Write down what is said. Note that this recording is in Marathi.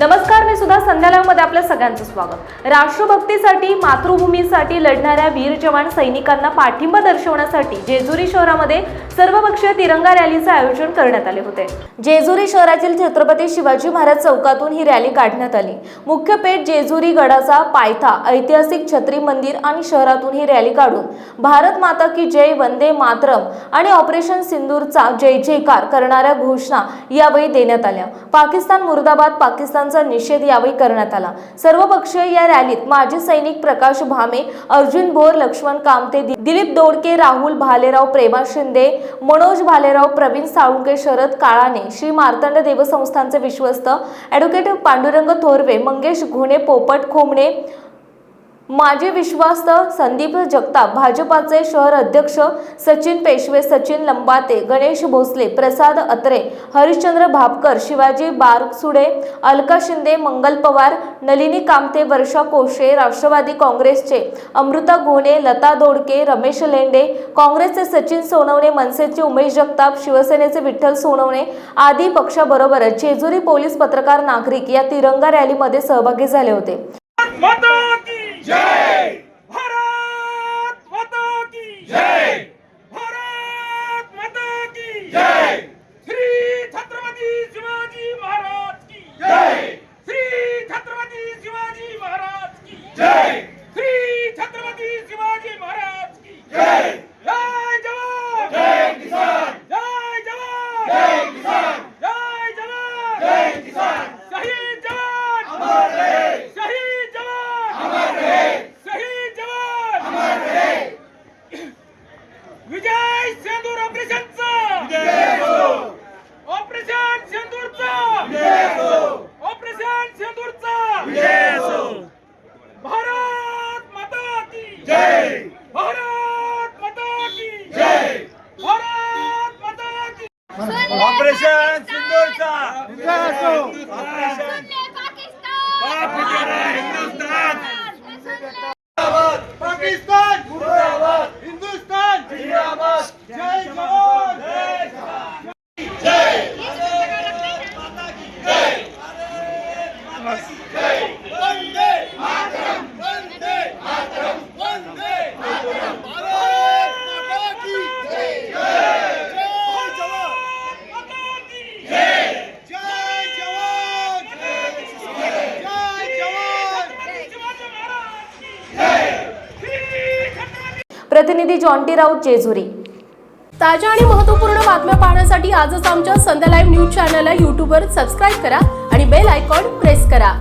नमस्कार मी सुद्धा संध्यालयामध्ये आपल्या सगळ्यांचं स्वागत. राष्ट्रभक्तीसाठी मातृभूमीसाठी लढणाऱ्या वीर जवान सैनिकांना पाठिंबा दर्शवण्यासाठी जेजुरी शहरामध्ये सर्वपक्षीय तिरंगा रॅलीचे आयोजन करण्यात आले होते. जेजुरी शहरातील छत्रपती शिवाजी महाराज चौकातून ही रॅली काढण्यात आली. मुख्य पेठ जेजुरी गडाचा पायथा ऐतिहासिक छत्री मंदिर आणि शहरातून ही रॅली काढून भारत माता की जय वंदे मातरम आणि ऑपरेशन सिंदूरचा जय जयकार करणाऱ्या घोषणा यावेळी देण्यात आल्या. पाकिस्तान मुर्दाबाद पाकिस्तान पाकिस्तानचा निषेध यावेळी करण्यात आला. सर्वपक्षीय या रॅलीत माजी सैनिक प्रकाश भामे अर्जुन भोर लक्ष्मण कामते दिलीप दोडके राहुल भालेराव प्रेमा शिंदे मनोज भालेराव प्रवीण साळुंके शरद काळाने श्री मार्तंड देवसंस्थांचे विश्वस्त ॲडव्होकेट पांडुरंग थोरवे मंगेश घोणे पोपट खोमणे माजी विश्वास्त संदीप जगताप भाजपाचे शहर अध्यक्ष सचिन पेशवे सचिन लंबाते गणेश भोसले प्रसाद अत्रे हरिश्चंद्र भापकर शिवाजी बारसुडे अलका शिंदे मंगल पवार नलिनी कामते वर्षा कोशे राष्ट्रवादी काँग्रेसचे अमृता घोणे लता दोडके रमेश लेंडे काँग्रेसचे सचिन सोनवणे मनसेचे उमेश जगताप शिवसेनेचे विठ्ठल सोनवणे आदी पक्षाबरोबरच जेजुरी पोलीस पत्रकार नागरिक या तिरंगा रॅलीमध्ये सहभागी झाले होते माता की जय भारत माता की जय भारत माता की जय श्री छत्रपती शिवाजी महाराज की जय। श्री छत्रपती शिवाजी महाराज की जय। श्री छत्रपती शिवाजी महाराज की जय। जय जवान। जय किसान। जय जवान। जय किसान। जय जवान। जय किसान शहीद जवान अमर रहे शहीद जवान अमर रहे शहीद जवान अमर रहे विजय सेंदूर ऑपरेशनचा विजय हो ऑपरेशन सेंदूरचा विजय हो ऑपरेशन सेंदूरचा विजय हो भारत माता की जय भारत माता की जय भारत माता की ऑपरेशन सिंदूरचा ऑपरेशन हिंदुस्तान पाकिस्तान मुर्दाबाद हिंदुस्तान जिंदाबाद जय जवान जय जवान वंदे मातरम वंदे मातरम वंदे मातरम भारत माता की जय जय जवान माता की जय जय जवान जय जवान शिवाजी महाराज की जय श्री छत्रपती प्रतिनिधी जॉन्टी राऊत जेजुरी. ताज्या आणि महत्त्वपूर्ण बातम्या पाहण्यासाठी आजच आमच्या संध्या लाईव्ह न्यूज चॅनलला यूट्यूबवर सबस्क्राईब करा आणि बेल आयकॉन प्रेस करा.